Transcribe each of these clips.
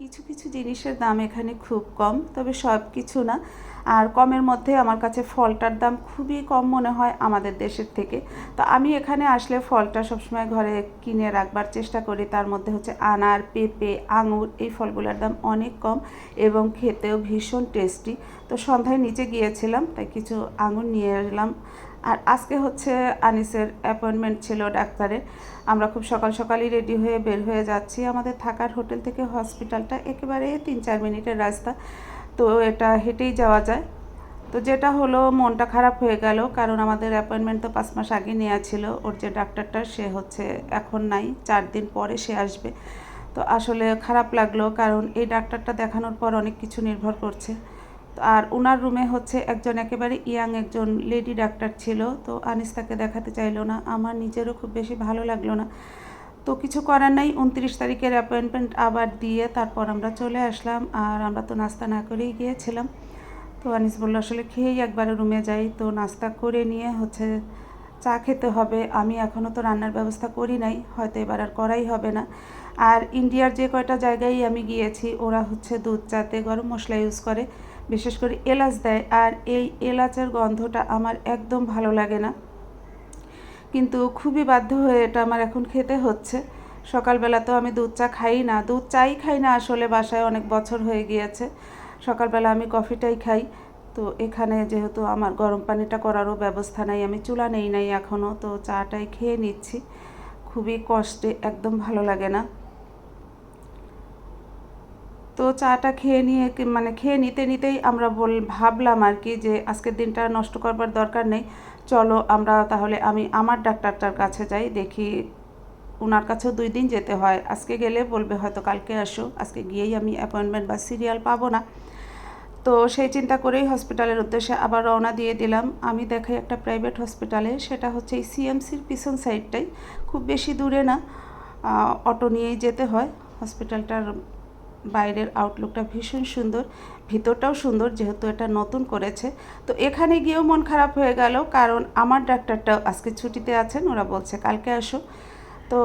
কিছু কিছু জিনিসের দাম এখানে খুব কম, তবে সব কিছু না। আর কমের মধ্যে আমার কাছে ফলটার দাম খুবই কম মনে হয় আমাদের দেশের থেকে। তো আমি এখানে আসলে ফলটা সবসময় ঘরে কিনে রাখবার চেষ্টা করি। তার মধ্যে হচ্ছে আনার, পেঁপে, আঙুর, এই ফলগুলোর দাম অনেক কম এবং খেতেও ভীষণ টেস্টি। তো সন্ধ্যায় নিচে গিয়েছিলাম, তাই কিছু আঙুর নিয়ে এলাম। আর আজকে হচ্ছে আনিসের অ্যাপয়েন্টমেন্ট ছিল ডাক্তারের। আমরা খুব সকাল সকালই রেডি হয়ে বের হয়ে যাচ্ছি। আমাদের থাকার হোটেল থেকে হসপিটালটা একেবারে তিন চার মিনিটের রাস্তা। তো এটা হেঁটেই যাওয়া যায়। তো যেটা হলো, মনটা খারাপ হয়ে গেল। কারণ আমাদের অ্যাপয়েন্টমেন্ট তো পাঁচ মাস আগে নেওয়া ছিল। ওর যে ডাক্তারটা, সে হচ্ছে এখন নাই। চার দিন পরে সে আসবে। তো আসলে খারাপ লাগল। কারণ এই ডাক্তারটা দেখানোর পর অনেক কিছু নির্ভর করছে। আর ওনার রুমে হচ্ছে একজন একেবারে ইয়াং একজন লেডি ডাক্তার ছিল, তো আনিস তাকে দেখাতে চাইলো না। আমার নিজেরও খুব বেশি ভালো লাগল না। তো কিছু করার নাই, উনত্রিশ তারিখের অ্যাপয়েন্টমেন্ট আবার দিয়ে তারপর আমরা চলে আসলাম আর আমরা তো নাস্তা না করেই গিয়েছিলাম। তো আনিস বলল, আসলে খেয়েই একবারে রুমে যাই। তো নাস্তা করে নিয়ে হচ্ছে চা খেতে হবে। আমি এখনও তো রান্নার ব্যবস্থা করি নাই, হয়তো এবার আর করাই হবে না। আর ইন্ডিয়ার যে কয়টা জায়গায় আমি গিয়েছি, ওরা হচ্ছে দুধ, চাতে, গরম মশলা ইউজ করে। বিশেষ করে এলাচ দেয়। আর এই এলাচের গন্ধটা আমার একদম ভালো লাগে না। কিন্তু খুবই বাধ্য হয়ে এটা আমার এখন খেতে হচ্ছে। সকালবেলা তো আমি দুধ চা খাই না। দুধ চাই খাই না আসলে বাসায় অনেক বছর হয়ে গিয়েছে। সকালবেলা আমি কফিটাই খাই। তো এখানে যেহেতু আমার গরম পানিটা করারও ব্যবস্থা নাই, আমি চুলা নেই নাই এখনও তো চাটাই খেয়ে নিচ্ছি। খুবই কষ্টে, একদম ভালো লাগে না। তো চাটা খেয়ে নিয়ে মানে খেয়ে নিতে নিতেই আমরা বল, ভাবলাম আর কি যে আজকের দিনটা নষ্ট করবার দরকার নেই। চলো আমরা তাহলে আমি আমার ডাক্তারটার কাছে যাই, দেখি ওনার কাছেও দুই দিন যেতে হয়। আজকে গেলে বলবে হয়তো কালকে আসো। আজকে গিয়েই আমি অ্যাপয়েন্টমেন্ট বা সিরিয়াল পাবো না। তো সেই চিন্তা করেই হসপিটালের উদ্দেশ্যে আবার রওনা দিয়ে দিলাম। আমি দেখাই একটা প্রাইভেট হসপিটালে সেটা হচ্ছে এই সিএমসির পিছন সাইডটাই খুব বেশি দূরে না অটো নিয়েই যেতে হয়। হসপিটালটার বাইরের আউটলুকটা ভীষণ সুন্দর, ভিতরটাও সুন্দর যেহেতু এটা নতুন করেছে। তো এখানে গিয়েও মন খারাপ হয়ে গেল, কারণ আমার ডাক্তারটা আজকে ছুটিতে আছেন, ওরা বলছে কালকে আসো। তো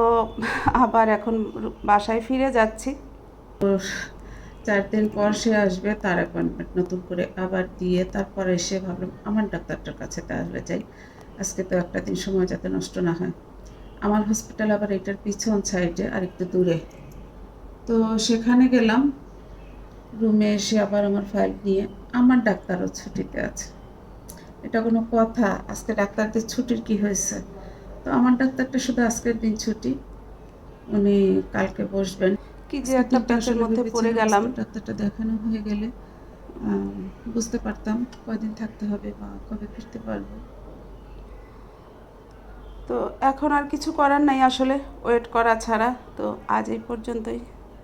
আবার এখন বাসায় ফিরে যাচ্ছি। চার দিন পর সে আসবে, তার অ্যাপয়েন্টমেন্ট নতুন করে আবার দিয়ে তারপর এসে ভাবলাম, আমার ডাক্তারটার কাছে তাহলে যাই। আজকে তো একটা দিন সময় যাতে নষ্ট না হয়। আমার হসপিটাল আবার এটার পিছন সাইডে আর একটু দূরে। তো সেখানে গেলাম। রুমে এসে আবার আমার ফাইল নিয়ে আমার ডাক্তারও ছুটিতে আছে। এটা কোনো কথা আজকে ডাক্তারদের ছুটির কি হয়েছে? তো আমার ডাক্তারটা শুধু আজকের দিন ছুটি উনি কালকে বসবেন। কি যে একটা প্যাচের মধ্যে পড়ে গেলাম। ডাক্তারটা দেখানো হয়ে গেলে বুঝতে পারতাম কয়দিন থাকতে হবে বা কবে ফিরতে পারব। তো এখন আর কিছু করার নাই আসলে ওয়েট করা ছাড়া। তো আজ এই পর্যন্তই।